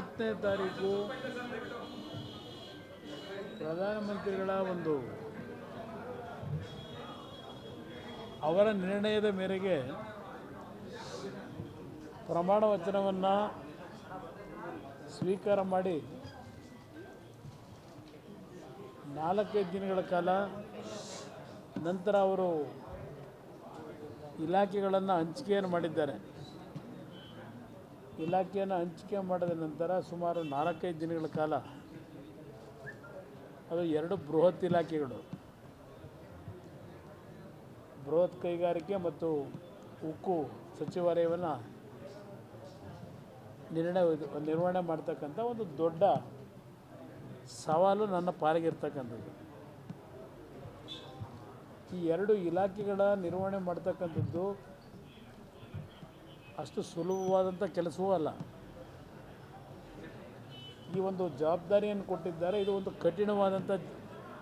ಮೂವತ್ತನೇ ತಾರೀಕು ಪ್ರಧಾನಮಂತ್ರಿಗಳ ಒಂದು ಅವರ ನಿರ್ಣಯದ ಮೇರೆಗೆ ಪ್ರಮಾಣ ವಚನವನ್ನು ಸ್ವೀಕಾರ ಮಾಡಿ ನಾಲ್ಕೈದು ದಿನಗಳ ಕಾಲ ನಂತರ ಅವರು ಇಲಾಖೆಗಳನ್ನು ಹಂಚಿಕೆಯನ್ನು ಮಾಡಿದ್ದಾರೆ. ಇಲಾಖೆಯನ್ನು ಹಂಚಿಕೆ ಮಾಡಿದ ನಂತರ ಸುಮಾರು ನಾಲ್ಕೈದು ದಿನಗಳ ಕಾಲ ಅದು ಎರಡು ಬೃಹತ್ ಇಲಾಖೆಗಳು. ಬೃಹತ್ ಕೈಗಾರಿಕೆ ಮತ್ತು ಉಕ್ಕು ಸಚಿವಾಲಯವನ್ನು ನಿರ್ಣಯ ನಿರ್ವಹಣೆ ಮಾಡ್ತಕ್ಕಂಥ ಒಂದು ದೊಡ್ಡ ಸವಾಲು ನನ್ನ ಪಾಲಿಗಿರ್ತಕ್ಕಂಥದ್ದು ಈ ಎರಡು ಇಲಾಖೆಗಳ ನಿರ್ವಹಣೆ ಮಾಡ್ತಕ್ಕಂಥದ್ದು ಅಷ್ಟು ಸುಲಭವಾದಂಥ ಕೆಲಸವೂ ಅಲ್ಲ. ಈ ಒಂದು ಜವಾಬ್ದಾರಿಯನ್ನು ಕೊಟ್ಟಿದ್ದಾರೆ. ಇದು ಒಂದು ಕಠಿಣವಾದಂಥ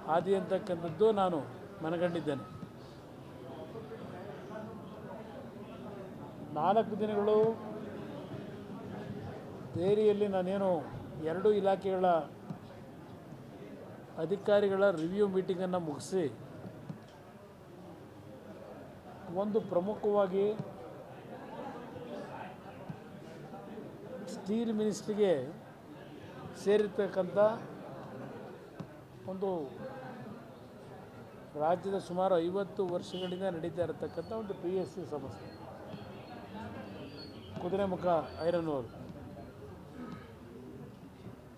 ಹಾದಿ ಅಂತಕ್ಕಂಥದ್ದು ನಾನು ಮನಗಂಡಿದ್ದೇನೆ. ನಾಲ್ಕು ದಿನಗಳು ದೇರಿಯಲ್ಲಿ ನಾನೇನು ಎರಡು ಇಲಾಖೆಗಳ ಅಧಿಕಾರಿಗಳ ರಿವ್ಯೂ ಮೀಟಿಂಗನ್ನು ಮುಗಿಸಿ ಒಂದು ಪ್ರಮುಖವಾಗಿ ಸ್ಟೀಲ್ ಮಿನಿಸ್ಟ್ರಿಗೆ ಸೇರಿರ್ತಕ್ಕಂಥ ಒಂದು ರಾಜ್ಯದ ಸುಮಾರು ಐವತ್ತು ವರ್ಷಗಳಿಂದ ನಡೀತಾ ಇರತಕ್ಕಂಥ ಒಂದು ಪಿ ಎಸ್ ಸಿ ಸಂಸ್ಥೆ. ಕುದುರೆಮುಖ ಐರನ್ ಓರ್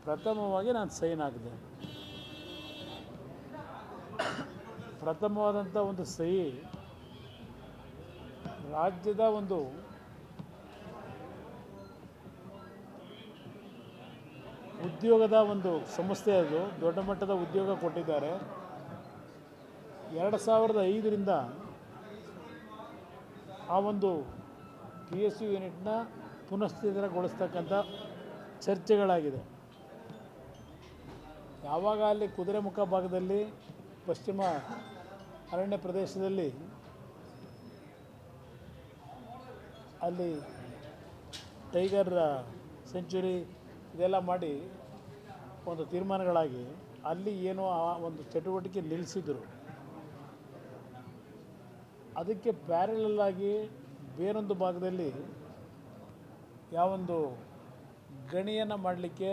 ಪ್ರಥಮವಾಗಿ ನಾನು ಸೈನ್ ಆಗಿದೆ ಪ್ರಥಮವಾದಂಥ ಒಂದು ಸಹಿ ರಾಜ್ಯದ ಒಂದು ಉದ್ಯೋಗದ ಒಂದು ಸಂಸ್ಥೆ ಅದು, ದೊಡ್ಡ ಮಟ್ಟದ ಉದ್ಯೋಗ ಕೊಟ್ಟಿದ್ದಾರೆ. ಎರಡು ಸಾವಿರದ ಐದರಿಂದ ಆ ಒಂದು ಪಿ ಎಸ್ ಯು ಯೂನಿಟ್ನ ಪುನಃಸ್ಥಿರಗೊಳಿಸ್ತಕ್ಕಂಥ ಚರ್ಚೆಗಳಾಗಿದೆ. ಯಾವಾಗ ಅಲ್ಲಿ ಕುದುರೆಮುಖ ಭಾಗದಲ್ಲಿ ಪಶ್ಚಿಮ ಅರಣ್ಯ ಪ್ರದೇಶದಲ್ಲಿ ಅಲ್ಲಿ ಟೈಗರ್ ಸೆಂಚುರಿ ಇದೆಲ್ಲ ಮಾಡಿ ಒಂದು ತೀರ್ಮಾನಗಳಾಗಿ ಅಲ್ಲಿ ಏನೋ ಆ ಒಂದು ಚಟುವಟಿಕೆ ನಿಲ್ಲಿಸಿದ್ರು. ಅದಕ್ಕೆ ಪ್ಯಾರಲಾಗಿ ಬೇರೊಂದು ಭಾಗದಲ್ಲಿ ಯಾವೊಂದು ಗಣಿಯನ್ನು ಮಾಡಲಿಕ್ಕೆ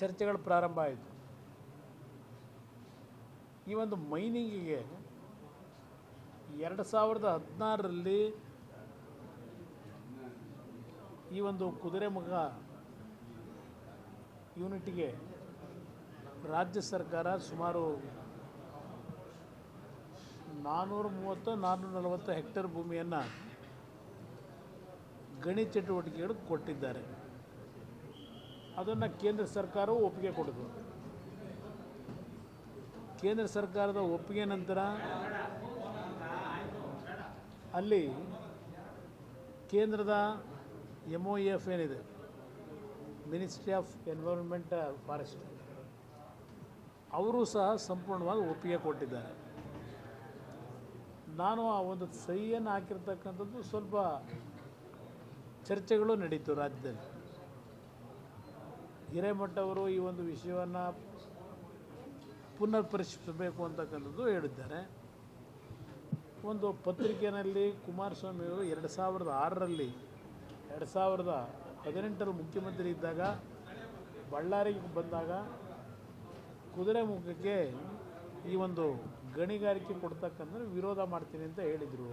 ಚರ್ಚೆಗಳು ಪ್ರಾರಂಭ ಆಯಿತು. ಈ ಒಂದು ಮೈನಿಂಗಿಗೆ ಎರಡು ಸಾವಿರದ ಹದಿನಾರರಲ್ಲಿ ಈ ಒಂದು ಕುದುರೆಮುಖ ಯೂನಿಟ್ಗೆ ರಾಜ್ಯ ಸರ್ಕಾರ ಸುಮಾರು ನಾನ್ನೂರ ಮೂವತ್ತು ನಾನ್ನೂರ ನಲವತ್ತು ಹೆಕ್ಟೇರ್ ಭೂಮಿಯನ್ನು ಗಣಿ ಚಟುವಟಿಕೆಗಳು ಕೊಟ್ಟಿದ್ದಾರೆ. ಅದನ್ನು ಕೇಂದ್ರ ಸರ್ಕಾರವು ಒಪ್ಪಿಗೆ ಕೊಡೋದು. ಕೇಂದ್ರ ಸರ್ಕಾರದ ಒಪ್ಪಿಗೆ ನಂತರ ಅಲ್ಲಿ ಕೇಂದ್ರದ ಎಂ ಒ ಎಫ್ ಏನಿದೆ? ಮಿನಿಸ್ಟ್ರಿ ಆಫ್ ಎನ್ವೈರನ್ಮೆಂಟ್ ಫಾರೆಸ್ಟ್ ಅವರು ಸಹ ಸಂಪೂರ್ಣವಾಗಿ ಒಪ್ಪಿಗೆ ಕೊಟ್ಟಿದ್ದಾರೆ. ನಾನು ಆ ಒಂದು ಸಹಿಯನ್ನು ಹಾಕಿರ್ತಕ್ಕಂಥದ್ದು ಸ್ವಲ್ಪ ಚರ್ಚೆಗಳು ನಡೀತು ರಾಜ್ಯದಲ್ಲಿ. ಹಿರೇಮಠ ಅವರು ಈ ಒಂದು ವಿಷಯವನ್ನು ಪುನರ್ ಪರಿಶೀಲಿಸಬೇಕು ಅಂತಕ್ಕಂಥದ್ದು ಹೇಳಿದ್ದಾರೆ. ಒಂದು ಪತ್ರಿಕೆಯಲ್ಲಿ ಕುಮಾರಸ್ವಾಮಿಯವರು ಎರಡು ಸಾವಿರದ ಆರರಲ್ಲಿ, ಎರಡು ಸಾವಿರದ ಹದಿನೆಂಟರಲ್ಲಿ ಮುಖ್ಯಮಂತ್ರಿ ಇದ್ದಾಗ, ಬಳ್ಳಾರಿಗೆ ಬಂದಾಗ ಕುದುರೆ ಮುಖಕ್ಕೆ ಈ ಒಂದು ಗಣಿಗಾರಿಕೆ ಕೊಡ್ತಕ್ಕಂಥ ವಿರೋಧ ಮಾಡ್ತೀನಿ ಅಂತ ಹೇಳಿದರು.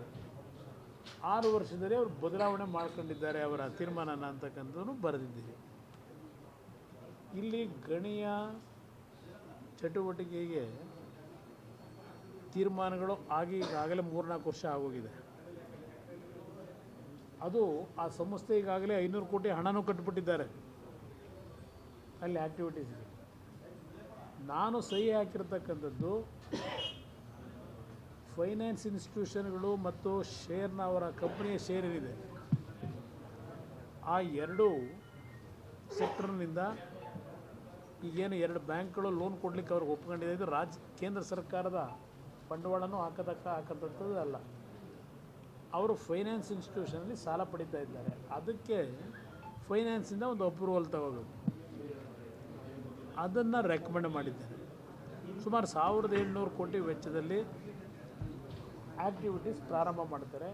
ಆರು ವರ್ಷದಲ್ಲಿ ಅವರು ಬದಲಾವಣೆ ಮಾಡ್ಕೊಂಡಿದ್ದಾರೆ, ಅವರ ತೀರ್ಮಾನನ ಅಂತಕ್ಕಂಥದ್ದು ಬರೆದಿದ್ದೀರಿ. ಇಲ್ಲಿ ಗಣಿಯ ಚಟುವಟಿಕೆಗೆ ತೀರ್ಮಾನಗಳು ಆಗಿ ಈಗಾಗಲೇ ಮೂರ್ನಾಲ್ಕು ವರ್ಷ ಆಗೋಗಿದೆ. ಅದು ಆ ಸಂಸ್ಥೆ ಈಗಾಗಲೇ ಐನೂರು ಕೋಟಿ ಹಣನೂ ಕಟ್ಟಿಬಿಟ್ಟಿದ್ದಾರೆ ಅಲ್ಲಿ ಆ್ಯಕ್ಟಿವಿಟೀಸ್ಗೆ ನಾನು ಸಹಿ ಹಾಕಿರ್ತಕ್ಕಂಥದ್ದು ಫೈನಾನ್ಸ್ ಇನ್ಸ್ಟಿಟ್ಯೂಷನ್ಗಳು ಮತ್ತು ಶೇರ್ನ ಅವರ ಕಂಪ್ನಿಯ ಶೇರ್ ಏನಿದೆ. ಆ ಎರಡು ಸೆಕ್ಟರ್ನಿಂದ ಈಗೇನು ಎರಡು ಬ್ಯಾಂಕ್ಗಳು ಲೋನ್ ಕೊಡಲಿಕ್ಕೆ ಅವ್ರಿಗೆ ಒಪ್ಕೊಂಡಿದೆ. ಇದು ರಾಜ್ಯ, ಕೇಂದ್ರ ಸರ್ಕಾರದ ಬಂಡವಾಳನೂ ಹಾಕತಕ್ಕ ಹಾಕತಕ್ಕದ್ದು ಅಲ್ಲ. ಅವರು ಫೈನಾನ್ಸ್ ಇನ್ಸ್ಟಿಟ್ಯೂಷನಲ್ಲಿ ಸಾಲ ಪಡಿತಾ ಇದ್ದಾರೆ. ಅದಕ್ಕೆ ಫೈನಾನ್ಸಿಂದ ಒಂದು ಅಪ್ರೂವಲ್ ತಗೋಬೇಕು. ಅದನ್ನು ರೆಕಮೆಂಡ್ ಮಾಡಿದ್ದಾರೆ. ಸುಮಾರು ಸಾವಿರದ ಏಳ್ನೂರು ಕೋಟಿ ವೆಚ್ಚದಲ್ಲಿ ಆ್ಯಕ್ಟಿವಿಟೀಸ್ ಪ್ರಾರಂಭ ಮಾಡ್ತಾರೆ.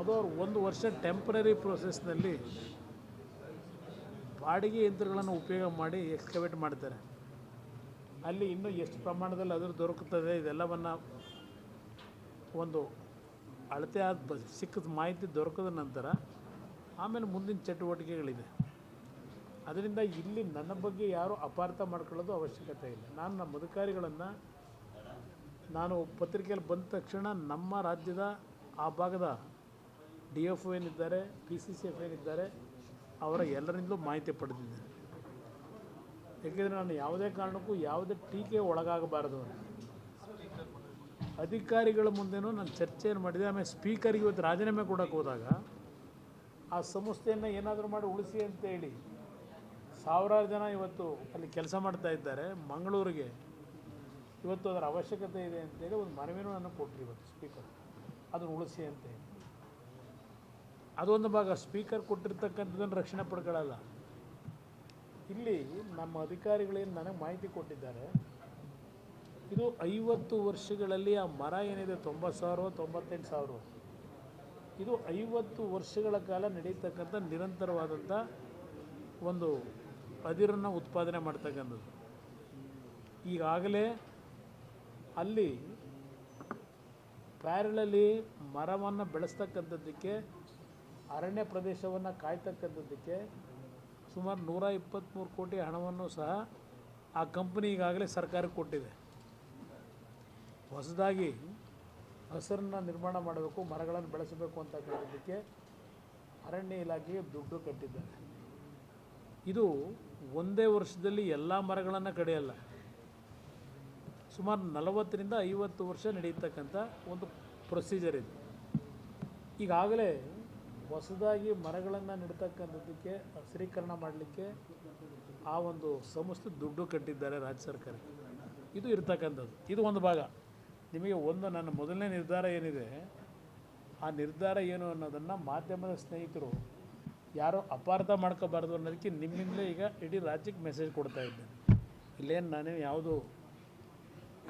ಅದು ಅವ್ರು ಒಂದು ವರ್ಷ ಟೆಂಪ್ರರಿ ಪ್ರೋಸೆಸ್ನಲ್ಲಿ ಬಾಡಿಗೆ ಯಂತ್ರಗಳನ್ನು ಉಪಯೋಗ ಮಾಡಿ ಎಕ್ಸ್ಕವೇಟ್ ಮಾಡ್ತಾರೆ. ಅಲ್ಲಿ ಇನ್ನೂ ಎಷ್ಟು ಪ್ರಮಾಣದಲ್ಲಿ ಅದ್ರ ದೊರಕುತ್ತದೆ ಇದೆಲ್ಲವನ್ನು ಒಂದು ಅಳತೆ ಆದ ಬ, ಸಿಕ್ಕಿದ ಮಾಹಿತಿ ದೊರಕಿದ ನಂತರ ಆಮೇಲೆ ಮುಂದಿನ ಚಟುವಟಿಕೆಗಳಿದೆ. ಅದರಿಂದ ಇಲ್ಲಿ ನನ್ನ ಬಗ್ಗೆ ಯಾರೂ ಅಪಾರ್ಥ ಮಾಡ್ಕೊಳ್ಳೋದು ಅವಶ್ಯಕತೆ ಇಲ್ಲ. ನಾನು ನಮ್ಮ ಅಧಿಕಾರಿಗಳನ್ನು, ನಾನು ಪತ್ರಿಕೆಯಲ್ಲಿ ಬಂದ ತಕ್ಷಣ ನಮ್ಮ ರಾಜ್ಯದ ಆ ಭಾಗದ ಡಿ ಎಫ್ ಏನಿದ್ದಾರೆ, ಪಿ ಸಿ ಸಿ ಎಫ್ ಏನಿದ್ದಾರೆ, ಅವರ ಎಲ್ಲರಿಂದಲೂ ಮಾಹಿತಿ ಪಡೆದಿದ್ದೇನೆ. ಏಕೆಂದರೆ ನಾನು ಯಾವುದೇ ಕಾರಣಕ್ಕೂ ಯಾವುದೇ ಟೀಕೆ ಒಳಗಾಗಬಾರದು ಅಂತ. ಅಧಿಕಾರಿಗಳ ಮುಂದೆನೂ ನಾನು ಚರ್ಚೆಯನ್ನು ಮಾಡಿದೆ. ಆಮೇಲೆ ಸ್ಪೀಕರ್ಗೆ ಇವತ್ತು ರಾಜೀನಾಮೆ ಕೊಡೋಕೆ ಹೋದಾಗ ಆ ಸಂಸ್ಥೆಯನ್ನು ಏನಾದರೂ ಮಾಡಿ ಉಳಿಸಿ ಅಂತ ಹೇಳಿ ಸಾವಿರಾರು ಜನ ಇವತ್ತು ಅಲ್ಲಿ ಕೆಲಸ ಮಾಡ್ತಾ ಇದ್ದಾರೆ ಮಂಗಳೂರಿಗೆ. ಇವತ್ತು ಅದರ ಅವಶ್ಯಕತೆ ಇದೆ ಅಂತೇಳಿ ಒಂದು ಮನವಿನೂ ನಾನು ಕೊಟ್ಟರು ಇವತ್ತು ಸ್ಪೀಕರ್ ಅದನ್ನು ಉಳಿಸಿ ಅಂತ ಹೇಳಿ. ಅದೊಂದು ಭಾಗ ಸ್ಪೀಕರ್ ಕೊಟ್ಟಿರ್ತಕ್ಕಂಥದ್ದನ್ನು ರಕ್ಷಣೆ ಪಡ್ಕೊಳ್ಳಲ್ಲ ಇಲ್ಲಿ ನಮ್ಮ ಅಧಿಕಾರಿಗಳೇನು ನನಗೆ ಮಾಹಿತಿ ಕೊಟ್ಟಿದ್ದಾರೆ ಇದು ಐವತ್ತು ವರ್ಷಗಳಲ್ಲಿ ಆ ಮರ ಏನಿದೆ ತೊಂಬತ್ತು ಸಾವಿರ ತೊಂಬತ್ತೆಂಟು ಸಾವಿರ. ಇದು ಐವತ್ತು ವರ್ಷಗಳ ಕಾಲ ನಡೀತಕ್ಕಂಥ ನಿರಂತರವಾದಂಥ ಒಂದು ಅದಿರನ್ನು ಉತ್ಪಾದನೆ ಮಾಡ್ತಕ್ಕಂಥದ್ದು. ಈಗಾಗಲೇ ಅಲ್ಲಿ ಪ್ಯಾರಲಲ್ಲಿ ಮರವನ್ನು ಬೆಳೆಸ್ತಕ್ಕಂಥದ್ದಕ್ಕೆ, ಅರಣ್ಯ ಪ್ರದೇಶವನ್ನು ಕಾಯ್ತಕ್ಕಂಥದ್ದಕ್ಕೆ ಸುಮಾರು ನೂರ ಇಪ್ಪತ್ತ್ಮೂರು ಕೋಟಿ ಹಣವನ್ನು ಸಹ ಆ ಕಂಪ್ನಿ ಈಗಾಗಲೇ ಸರ್ಕಾರಕ್ಕೆ ಕೊಟ್ಟಿದೆ. ಹೊಸದಾಗಿ ಹಸರನ್ನು ನಿರ್ಮಾಣ ಮಾಡಬೇಕು, ಮರಗಳನ್ನು ಬೆಳೆಸಬೇಕು ಅಂತಕ್ಕಂಥದ್ದಕ್ಕೆ ಅರಣ್ಯ ಇಲಾಖೆಗೆ ದುಡ್ಡು ಕಟ್ಟಿದ್ದಾರೆ. ಇದು ಒಂದೇ ವರ್ಷದಲ್ಲಿ ಎಲ್ಲ ಮರಗಳನ್ನು ಕಡಿಯಲ್ಲ. ಸುಮಾರು ನಲವತ್ತರಿಂದ ಐವತ್ತು ವರ್ಷ ನಡೆಯತಕ್ಕಂಥ ಒಂದು ಪ್ರೊಸೀಜರ್ ಇದು. ಈಗಾಗಲೇ ಹೊಸದಾಗಿ ಮರಗಳನ್ನು ನೆಡ್ತಕ್ಕಂಥದ್ದಕ್ಕೆ, ಹಸಿರೀಕರಣ ಮಾಡಲಿಕ್ಕೆ ಆ ಒಂದು ಸಂಸ್ಥೆ ದುಡ್ಡು ಕಟ್ಟಿದ್ದಾರೆ ರಾಜ್ಯ ಸರ್ಕಾರಕ್ಕೆ ಇದು ಇರ್ತಕ್ಕಂಥದ್ದು. ಇದು ಒಂದು ಭಾಗ. ನಿಮಗೆ ಒಂದು ನನ್ನ ಮೊದಲನೇ ನಿರ್ಧಾರ ಏನಿದೆ, ಆ ನಿರ್ಧಾರ ಏನು ಅನ್ನೋದನ್ನು ಮಾಧ್ಯಮದ ಸ್ನೇಹಿತರು ಯಾರೂ ಅಪಾರ್ಥ ಮಾಡ್ಕೋಬಾರ್ದು ಅನ್ನೋದಕ್ಕೆ ನಿಮ್ಮಿಂದಲೇ ಈಗ ಇಡೀ ರಾಜ್ಯಕ್ಕೆ ಮೆಸೇಜ್ ಕೊಡ್ತಾ ಇದ್ದೇನೆ ಇಲ್ಲೇನು ನಾನೇನು ಯಾವುದು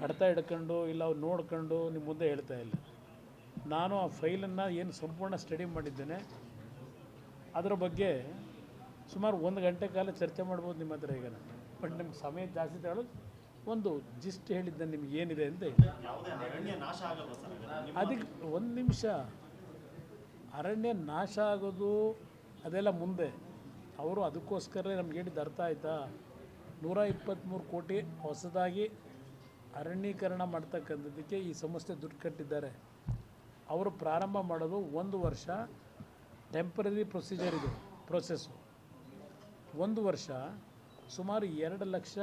ಕಡ್ತ ಹಿಡ್ಕೊಂಡು ಇಲ್ಲ ಅವ್ರು ನೋಡ್ಕೊಂಡು ನಿಮ್ಮ ಮುಂದೆ ಹೇಳ್ತಾ ಇಲ್ಲ. ನಾನು ಆ ಫೈಲನ್ನು ಏನು ಸಂಪೂರ್ಣ ಸ್ಟಡಿ ಮಾಡಿದ್ದೇನೆ, ಅದರ ಬಗ್ಗೆ ಸುಮಾರು ಒಂದು ಗಂಟೆ ಕಾಲ ಚರ್ಚೆ ಮಾಡ್ಬೋದು ನಿಮ್ಮ ಹತ್ರ ಈಗ ನಾನು. ಬಟ್ ನಿಮ್ಗೆ ಸಮಯ ಜಾಸ್ತಿ ತಗೊಳ್ಳೋದು ಒಂದು ಜಿಸ್ಟ್ ಹೇಳಿದ್ದ ನಿಮ್ಗೆ ಏನಿದೆ ಸರ್ ಅದಕ್ಕೆ ಒಂದು ನಿಮಿಷ. ಅರಣ್ಯ ನಾಶ ಆಗೋದು ಅದೆಲ್ಲ ಮುಂದೆ. ಅವರು ಅದಕ್ಕೋಸ್ಕರ ನಮ್ಗೆ ಹೇಳಿದ್ದು ಅರ್ಥ ಆಯ್ತಾ? ನೂರ ಇಪ್ಪತ್ತ್ಮೂರು ಕೋಟಿ ಹೊಸದಾಗಿ ಅರಣ್ಯೀಕರಣ ಮಾಡ್ತಕ್ಕಂಥದ್ದಕ್ಕೆ ಈ ಸಂಸ್ಥೆ ದುಡ್ಡು ಕಟ್ಟಿದ್ದಾರೆ. ಅವರು ಪ್ರಾರಂಭ ಮಾಡೋದು ಒಂದು ವರ್ಷ ಟೆಂಪರರಿ ಪ್ರೊಸೀಜರ್ ಇದು ಪ್ರೊಸೆಸ್ಸು ಒಂದು ವರ್ಷ ಸುಮಾರು ಎರಡು ಲಕ್ಷ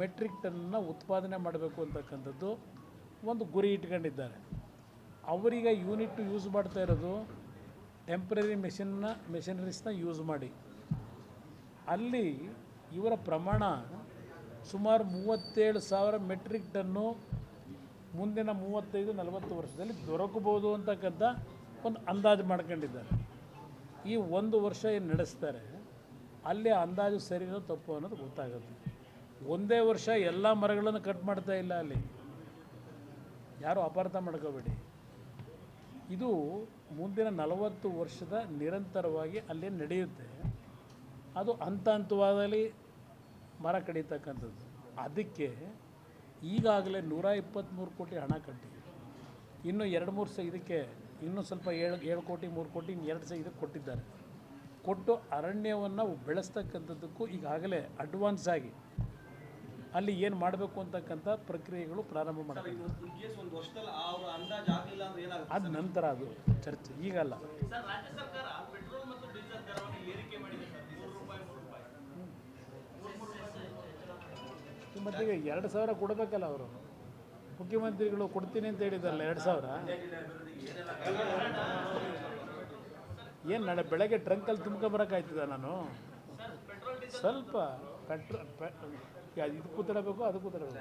ಮೆಟ್ರಿಕ್ ಟನ್ನ ಉತ್ಪಾದನೆ ಮಾಡಬೇಕು ಅಂತಕ್ಕಂಥದ್ದು ಒಂದು ಗುರಿ ಇಟ್ಕೊಂಡಿದ್ದಾರೆ. ಅವರೀಗ ಯೂನಿಟ್ ಯೂಸ್ ಮಾಡ್ತಾ ಇರೋದು ಟೆಂಪ್ರರಿ ಮೆಷಿನ್ನ ಮೆಷಿನರೀಸ್ನ ಯೂಸ್ ಮಾಡಿ. ಅಲ್ಲಿ ಇವರ ಪ್ರಮಾಣ ಸುಮಾರು ಮೂವತ್ತೇಳು ಸಾವಿರ ಮೆಟ್ರಿಕ್ ಟನ್ನು ಮುಂದಿನ ಮೂವತ್ತೈದು, ನಲವತ್ತು ವರ್ಷದಲ್ಲಿ ದೊರಕಬೋದು ಅಂತಕ್ಕಂಥ ಒಂದು ಅಂದಾಜು ಮಾಡ್ಕೊಂಡಿದ್ದಾರೆ. ಈ ಒಂದು ವರ್ಷ ಏನು ನಡೆಸ್ತಾರೆ? ಅಲ್ಲಿ ಅಂದಾಜು ಸರಿಯೋ ತಪ್ಪು ಅನ್ನೋದು ಗೊತ್ತಾಗುತ್ತೆ. ಒಂದೇ ವರ್ಷ ಎಲ್ಲ ಮರಗಳನ್ನು ಕಟ್ ಮಾಡ್ತಾ ಇಲ್ಲ ಅಲ್ಲಿ. ಯಾರು ಅಪಾರ್ಥ ಮಾಡ್ಕೋಬೇಡಿ. ಇದು ಮುಂದಿನ ನಲವತ್ತು ವರ್ಷದ ನಿರಂತರವಾಗಿ ಅಲ್ಲಿ ನಡೆಯುತ್ತೆ. ಅದು ಹಂತ ಹಂತವಾದಲ್ಲಿ ಮರ ಕಡಿತಕ್ಕಂಥದ್ದು. ಅದಕ್ಕೆ ಈಗಾಗಲೇ ನೂರ ಇಪ್ಪತ್ತ್ಮೂರು ಕೋಟಿ ಹಣ ಕಟ್ಟಿ ಇನ್ನೂ ಎರಡು ಮೂರು ಸ, ಇದಕ್ಕೆ ಇನ್ನೂ ಸ್ವಲ್ಪ ಏಳು ಏಳು ಕೋಟಿ, ಮೂರು ಕೋಟಿ, ಇನ್ನು ಎರಡು ಸ ಇದಕ್ಕೆ ಕೊಟ್ಟಿದ್ದಾರೆ. ಕೊಟ್ಟು ಅರಣ್ಯವನ್ನು ಬೆಳೆಸ್ತಕ್ಕಂಥದ್ದಕ್ಕೂ ಈಗಾಗಲೇ ಅಡ್ವಾನ್ಸ್ ಆಗಿ ಅಲ್ಲಿ ಏನು ಮಾಡಬೇಕು ಅಂತಕ್ಕಂಥ ಪ್ರಕ್ರಿಯೆಗಳು ಪ್ರಾರಂಭ ಮಾಡಬೇಕು ಅದು ನಂತರ ಅದು ಚರ್ಚೆ ಈಗಲ್ಲ ಪೆಟ್ರೋಲ್ ಮತ್ತೀಗ ಎರಡು ಸಾವಿರ ಕೊಡಬೇಕಲ್ಲ ಅವರು. ಮುಖ್ಯಮಂತ್ರಿಗಳು ಕೊಡ್ತೀನಿ ಅಂತ ಹೇಳಿದಾರಲ್ಲ ಎರಡು ಸಾವಿರ. ಏನು ನಾಳೆ ಬೆಳಗ್ಗೆ ಟ್ರಂಕಲ್ಲಿ ತುಂಬ್ಕೊಂಬರೋಕ್ಕಾಯ್ತದ ನಾನು? ಸ್ವಲ್ಪ ಪೆಟ್ರೋ ಪೆ ತರಬೇಕು ಇದು ತರಬೇಕು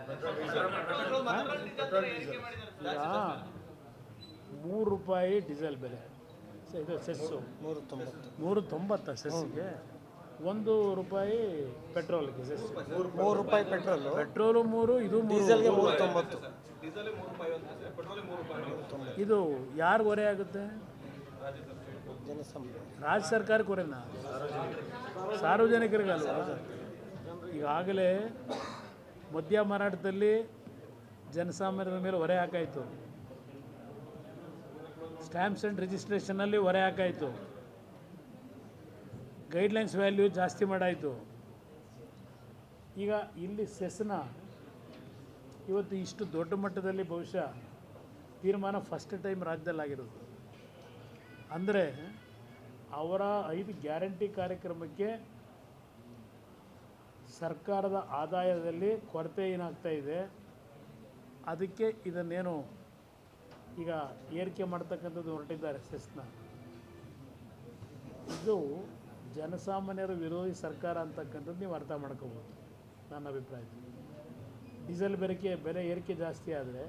ಈಗ ಮೂರು ರೂಪಾಯಿ ಡೀಸೆಲ್ ಬೆಲೆ. ಸ- ಇದು ಸೆಸ್ಸು. ನೂರ ತೊಂಬತ್ತು ನೂರ ತೊಂಬತ್ತ ಸೆಸ್ಸಿಗೆ ಒಂದು ರೂಪಾಯಿ ಪೆಟ್ರೋಲ್ಗೆ ಮೂರು ರೂಪಾಯಿ ಪೆಟ್ರೋಲ್. ಪೆಟ್ರೋಲು ಮೂರು ಇದು ಡೀಸೆಲ್ಗೆ ಮೂರು ತೊಂಬತ್ತು ಇದು ಯಾರು ಹೊರೆ ಆಗುತ್ತೆ? ರಾಜ್ಯ ಸರ್ಕಾರಕ್ಕೆ ಹೊರೆನಾ ಸಾರ್ವಜನಿಕರಿಗಲ್ವ ಈಗಾಗಲೇ ಮದ್ಯ ಮಾರಾಟದಲ್ಲಿ ಜನಸಾಮಾನ್ಯರ ಮೇಲೆ ಹೊರೆ ಹಾಕಾಯಿತು. ಸ್ಟ್ಯಾಂಪ್ಸ್ ಆ್ಯಂಡ್ ರಿಜಿಸ್ಟ್ರೇಷನಲ್ಲಿ ಹೊರೆ ಹಾಕಾಯಿತು. ಗೈಡ್ಲೈನ್ಸ್ ವ್ಯಾಲ್ಯೂ ಜಾಸ್ತಿ ಮಾಡಾಯಿತು. ಈಗ ಇಲ್ಲಿ ಸೆಸ್ನ ಇವತ್ತು ಇಷ್ಟು ದೊಡ್ಡ ಮಟ್ಟದಲ್ಲಿ ಬಹುಶಃ ತೀರ್ಮಾನ ಫಸ್ಟ್ ಟೈಮ್ ರಾಜ್ಯದಲ್ಲಾಗಿರೋದು. ಅಂದರೆ ಅವರ ಐದು ಗ್ಯಾರಂಟಿ ಕಾರ್ಯಕ್ರಮಕ್ಕೆ ಸರ್ಕಾರದ ಆದಾಯದಲ್ಲಿ ಕೊರತೆ ಏನಾಗ್ತಾ ಇದೆ, ಅದಕ್ಕೆ ಇದನ್ನೇನು ಈಗ ಏರಿಕೆ ಮಾಡ್ತಕ್ಕಂಥದ್ದು ಹೊರಟಿದ್ದಾರೆ ಸೆಸ್ನ. ಇದು ಜನಸಾಮಾನ್ಯರ ವಿರೋಧಿ ಸರ್ಕಾರ ಅಂತಕ್ಕಂಥದ್ದು ನೀವು ಅರ್ಥ ಮಾಡ್ಕೋಬೋದು, ನನ್ನ ಅಭಿಪ್ರಾಯದಲ್ಲಿ. ಡೀಸೆಲ್ ಬೆರಕೆ, ಬೆಲೆ ಏರಿಕೆ ಜಾಸ್ತಿ ಆದರೆ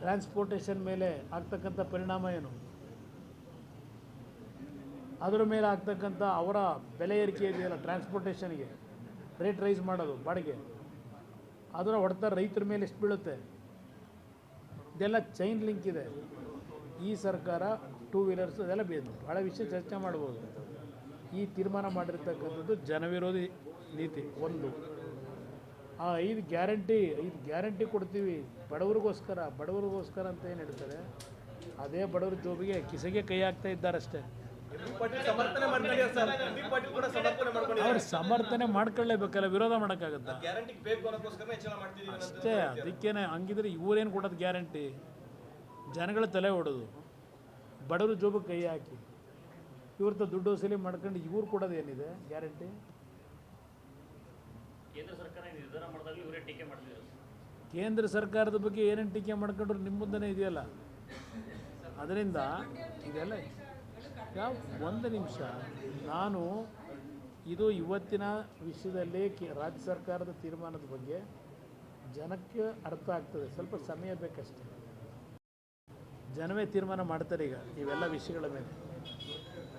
ಟ್ರಾನ್ಸ್ಪೋರ್ಟೇಷನ್ ಮೇಲೆ ಆಗ್ತಕ್ಕಂಥ ಪರಿಣಾಮ ಏನು? ಅದರ ಮೇಲೆ ಆಗ್ತಕ್ಕಂಥ ಅವರ ಬೆಲೆ ಏರಿಕೆ ಇದೆಯಲ್ಲ, ಟ್ರಾನ್ಸ್ಪೋರ್ಟೇಷನ್ಗೆ. ರೇಟ್ ರೈಸ್ ಮಾಡೋದು, ಬಾಡಿಗೆ. ಅದರ ಹೊಡೆತ ರೈತರ ಮೇಲೆ ಎಷ್ಟು ಬೀಳುತ್ತೆ? ಇದೆಲ್ಲ ಚೈನ್ ಲಿಂಕ್ ಇದೆ. ಈ ಸರ್ಕಾರ ಟೂ ವೀಲರ್ಸ್ ಅದೆಲ್ಲ ಭಾಳ ವಿಷಯ ಚರ್ಚೆ ಮಾಡ್ಬೋದು. ಈ ತೀರ್ಮಾನ ಮಾಡಿರ್ತಕ್ಕಂಥದ್ದು ಜನವಿರೋಧಿ ನೀತಿ ಒಂದು. ಆ ಐದು ಗ್ಯಾರಂಟಿ ಐದು ಗ್ಯಾರಂಟಿ ಕೊಡ್ತೀವಿ. ಬಡವರಿಗೋಸ್ಕರ ಬಡವರಿಗೋಸ್ಕರ ಅಂತ ಏನು ಹೇಳ್ತಾರೆ? ಅದೇ ಬಡವರ ಜೋಬಿಗೆ ಕಿಸೆಗೆ ಕೈ ಹಾಕ್ತಾ ಇದ್ದಾರಷ್ಟೇ. ಅವ್ರು ಸಮರ್ಥನೆ ಮಾಡ್ಕೊಳ್ಳೇಬೇಕಲ್ಲ ವಿರೋಧ ಮಾಡೋಕ್ಕಾಗತ್ತ? ಅಷ್ಟೇ ಅದಕ್ಕೇನೆ ಹಂಗಿದ್ರೆ ಇವರೇನು ಕೊಡೋದು ಗ್ಯಾರಂಟಿ? ಜನಗಳ ತಲೆ ಹೊಡೋದು ಬಡವರು ಜೋಬು ಕೈ ಹಾಕಿ. ಇವ್ರದ್ದು ದುಡ್ಡು ವಸೂಲಿ ಮಾಡ್ಕೊಂಡು ಇವ್ರು ಕೊಡೋದು ಏನಿದೆ ಗ್ಯಾರಂಟಿ? ಕೇಂದ್ರ ಇವರೇ ಸರ್ಕಾರದ ಬಗ್ಗೆ ಏನೇನು ಟೀಕೆ ಮಾಡ್ಕೊಂಡ್ರು ನಿಮ್ಮ ಮುಂದೆನೇ ಇದೆಯಲ್ಲ? ಅದರಿಂದ ಇದೆಲ್ಲ ಒಂದು ನಿಮಿಷ. ನಾನು ಇದು ಇವತ್ತಿನ ವಿಷಯದಲ್ಲಿ ರಾಜ್ಯ ಸರ್ಕಾರದ ತೀರ್ಮಾನದ ಬಗ್ಗೆ ಜನಕ್ಕೆ ಅರ್ಥ ಆಗ್ತದೆ. ಸ್ವಲ್ಪ ಸಮಯ ಬೇಕಷ್ಟೆ. ಜನವೇ ತೀರ್ಮಾನ ಮಾಡ್ತಾರೆ ಈಗ ಇವೆಲ್ಲ ವಿಷಯಗಳ ಮೇಲೆ.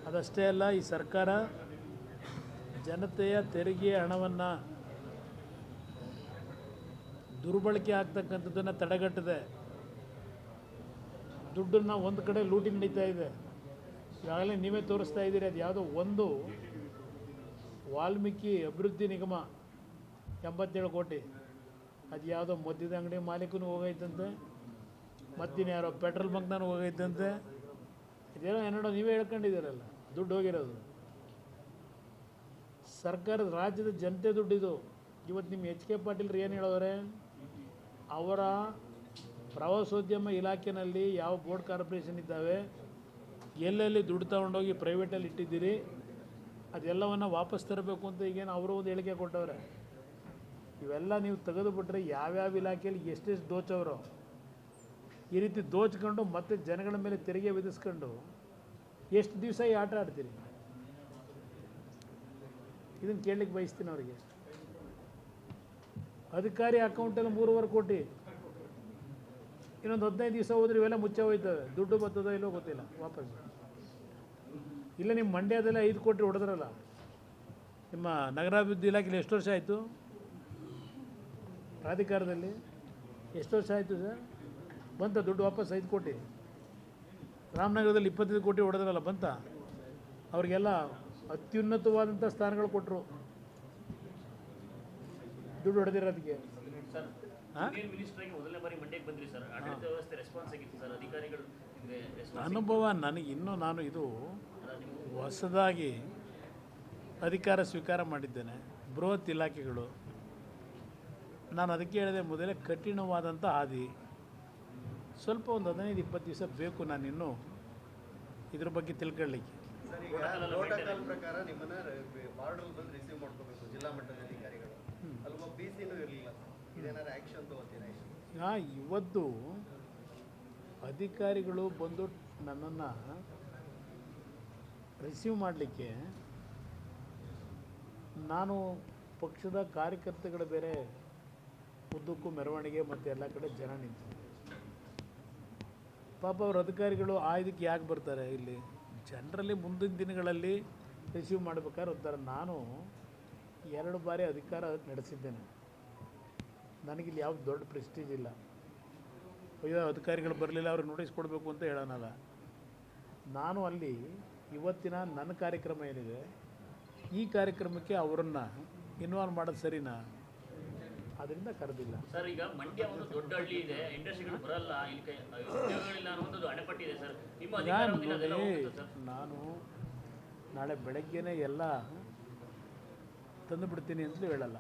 ಅದಷ್ಟೇ ಅಲ್ಲ, ಈ ಸರ್ಕಾರ ಜನತೆಯ ತೆರಿಗೆ ಹಣವನ್ನು ದುರ್ಬಳಕೆ ಆಗ್ತಕ್ಕಂಥದ್ದನ್ನು ತಡೆಗಟ್ಟಿದೆ. ದುಡ್ಡನ್ನು ಒಂದು ಕಡೆ ಲೂಟಿ ನಡೀತಾ ಇದೆ. ಈಗಾಗಲೇ ನೀವೇ ತೋರಿಸ್ತಾ ಇದ್ದೀರಿ, ಅದು ಯಾವುದೋ ಒಂದು ವಾಲ್ಮೀಕಿ ಅಭಿವೃದ್ಧಿ ನಿಗಮ ಎಂಬತ್ತೇಳು ಕೋಟಿ. ಅದು ಯಾವುದೋ ಮದ್ಯದ ಅಂಗಡಿ ಮಾಲೀಕನೂ ಹೋಗೈತಂತೆ ಮತ್ತಿನ ಯಾರೋ ಪೆಟ್ರೋಲ್ ಬಂಕ್ನೂ ಹೋಗೈತಂತೆ. ಇದೇನೋ ಏನೋ ನೀವೇ ಹೇಳ್ಕೊಂಡಿದ್ದೀರಲ್ಲ, ದುಡ್ಡು ಹೋಗಿರೋದು. ಸರ್ಕಾರದ ರಾಜ್ಯದ ಜನತೆ ದುಡ್ಡಿದು. ಇವತ್ತು ನಿಮ್ಮ ಎಚ್ ಕೆ ಪಾಟೀಲ್ರು ಏನು ಹೇಳೋರೆ? ಅವರ ಪ್ರವಾಸೋದ್ಯಮ ಇಲಾಖೆಯಲ್ಲಿ ಯಾವ ಬೋರ್ಡ್ ಕಾರ್ಪೊರೇಷನ್ ಇದ್ದಾವೆ? ಎಲ್ಲೆಲ್ಲಿ ದುಡ್ಡು ತಗೊಂಡೋಗಿ ಪ್ರೈವೇಟಲ್ಲಿ ಇಟ್ಟಿದ್ದೀರಿ, ಅದೆಲ್ಲವನ್ನು ವಾಪಸ್ ತರಬೇಕು ಅಂತ ಈಗೇನು ಅವರು ಒಂದು ಹೇಳಿಕೆ ಕೊಟ್ಟವ್ರೆ. ಇವೆಲ್ಲ ನೀವು ತೆಗೆದುಬಿಟ್ರೆ ಯಾವ್ಯಾವ ಇಲಾಖೆಯಲ್ಲಿ ಎಷ್ಟೆಷ್ಟು ದೋಚವರು? ಈ ರೀತಿ ದೋಚ್ಕೊಂಡು ಮತ್ತೆ ಜನಗಳ ಮೇಲೆ ತೆರಿಗೆ ವಿಧಿಸ್ಕೊಂಡು ಎಷ್ಟು ದಿವಸ ಈ ಆಟ ಆಡ್ತೀರಿ? ಇದನ್ನು ಕೇಳಲಿಕ್ಕೆ ಬಯಸ್ತೀನಿ ಅವರಿಗೆ. ಅಧಿಕಾರಿ ಅಕೌಂಟಲ್ಲಿ ಮೂರುವರೆ ಕೋಟಿ. ಇನ್ನೊಂದು ಹದಿನೈದು ದಿವಸ ಹೋದ್ರೆ ಇವೆಲ್ಲ ಮುಚ್ಚೆ ಹೋಯ್ತವೆ. ದುಡ್ಡು ಬರ್ತದೋ ಇಲ್ಲೋ ಗೊತ್ತಿಲ್ಲ, ವಾಪಸ್. ಇಲ್ಲ ನಿಮ್ಮ ಮಂಡ್ಯದಲ್ಲೇ ಐದು ಕೋಟಿ ಹೊಡೆದ್ರಲ್ಲ, ನಿಮ್ಮ ನಗರಾಭಿವೃದ್ಧಿ ಇಲಾಖೆಯಲ್ಲಿ ಎಷ್ಟು ವರ್ಷ ಆಯಿತು? ಪ್ರಾಧಿಕಾರದಲ್ಲಿ ಎಷ್ಟು ವರ್ಷ ಆಯಿತು ಸರ್? ಬಂತ ದುಡ್ಡು ವಾಪಸ್ ಐದು ಕೋಟಿ? ರಾಮನಗರದಲ್ಲಿ ಇಪ್ಪತ್ತೈದು ಕೋಟಿ ಹೊಡೆದ್ರಲ್ಲ, ಬಂತ? ಅವರಿಗೆಲ್ಲ ಅತ್ಯುನ್ನತವಾದಂಥ ಸ್ಥಾನಗಳು ಕೊಟ್ಟರು ದುಡ್ಡು ಹೊಡೆದಿರೋದಕ್ಕೆ. ಅನುಭವ ನನಗೆ ಇನ್ನೂ ನಾನು ಇದು ಹೊಸದಾಗಿ ಅಧಿಕಾರ ಸ್ವೀಕಾರ ಮಾಡಿದ್ದೇನೆ. ಬೃಹತ್ ಇಲಾಖೆಗಳು. ನಾನು ಅದಕ್ಕೆ ಹೇಳಿದೆ ಮೊದಲೇ ಕಠಿಣವಾದಂಥ ಹಾದಿ. ಸ್ವಲ್ಪ ಒಂದು ಹದಿನೈದು ಇಪ್ಪತ್ತು ದಿವಸ ಬೇಕು ನಾನು ಇನ್ನೂ ಇದ್ರ ಬಗ್ಗೆ ತಿಳ್ಕೊಳ್ಳಿಕ್ಕೆ ಪ್ರಕಾರ ನಿಮ್ಮನ್ನ ಬಾರ್ಡರ್ ಬಂದು ರಿಸೀವ್ ಮಾಡ್ಕೋಬೇಕು ಜಿಲ್ಲಾ ಮಟ್ಟದ ಅಧಿಕಾರಿಗಳು. ಅಲ್ವಾ? ಬಿ ಸಿನೂ ಇರಲಿಲ್ಲ. ಇವತ್ತು ಅಧಿಕಾರಿಗಳು ಬಂದು ನನ್ನನ್ನು ರಿಸೀವ್ ಮಾಡಲಿಕ್ಕೆ ನಾನು ಪಕ್ಷದ ಕಾರ್ಯಕರ್ತಗಳ ಬೇರೆ ಉದ್ದಕ್ಕೂ ಮೆರವಣಿಗೆ ಮತ್ತು ಎಲ್ಲ ಕಡೆ ಜನ ನಿಂತಿದ್ದೆ ಪಾಪ ಅವ್ರ ಅಧಿಕಾರಿಗಳು, ಆ, ಇದಕ್ಕೆ ಯಾಕೆ ಬರ್ತಾರೆ ಇಲ್ಲಿ? ಜನರಲ್ಲಿ ಮುಂದಿನ ದಿನಗಳಲ್ಲಿ ರಿಸೀವ್ ಮಾಡ್ಬೇಕಾದ್ರೆ ಒಂಥರ ನಾನು ಎರಡು ಬಾರಿ ಅಧಿಕಾರ ನಡೆಸಿದ್ದೇನೆ. ನನಗಿಲ್ಲಿ ಯಾವ್ದು ದೊಡ್ಡ ಪ್ರೆಸ್ಟೀಜ್ ಇಲ್ಲ. ಅಯ್ಯೋ ಅಧಿಕಾರಿಗಳು ಬರಲಿಲ್ಲ ಅವ್ರಿಗೆ ನೋಟಿಸ್ ಕೊಡಬೇಕು ಅಂತ ಹೇಳೋಣಲ್ಲ ನಾನು ಅಲ್ಲಿ ಇವತ್ತಿನ ನನ್ನ ಕಾರ್ಯಕ್ರಮ ಏನಿದೆ ಈ ಕಾರ್ಯಕ್ರಮಕ್ಕೆ ಅವರನ್ನು ಇನ್ವಾಲ್ವ್ ಮಾಡೋದು ಸರಿನಾ? ಅದರಿಂದ ಕರೆದಿಲ್ಲ. ಸರ್ ಈಗ ಮಂಡ್ಯ ಒಂದು ದೊಡ್ಡ ಹಳ್ಳಿ ಇದೆ ಇಂಡಸ್ಟ್ರಿಗಳು ಬರಲ್ಲ ಇಲ್ಲಿ ಕೈ ಉದ್ಯೋಗಗಳಿಲ್ಲ ಒಂದು ಅಣೆಪಟ್ಟಿ ಸರ್. ನಿಮ್ಮ ಅಧಿಕಾರ ನಾನು ಅವಧಿಯಲ್ಲಿ ಅದೆಲ್ಲ ನೋಡಿ ಹೋಗುತ್ತಾ ಸರ್. ನಾನು ನಾಳೆ ಬೆಳಗ್ಗೆನೇ ಎಲ್ಲ ತಂದು ಬಿಡ್ತೀನಿ ಅಂತಲೂ ಹೇಳಲ್ಲ.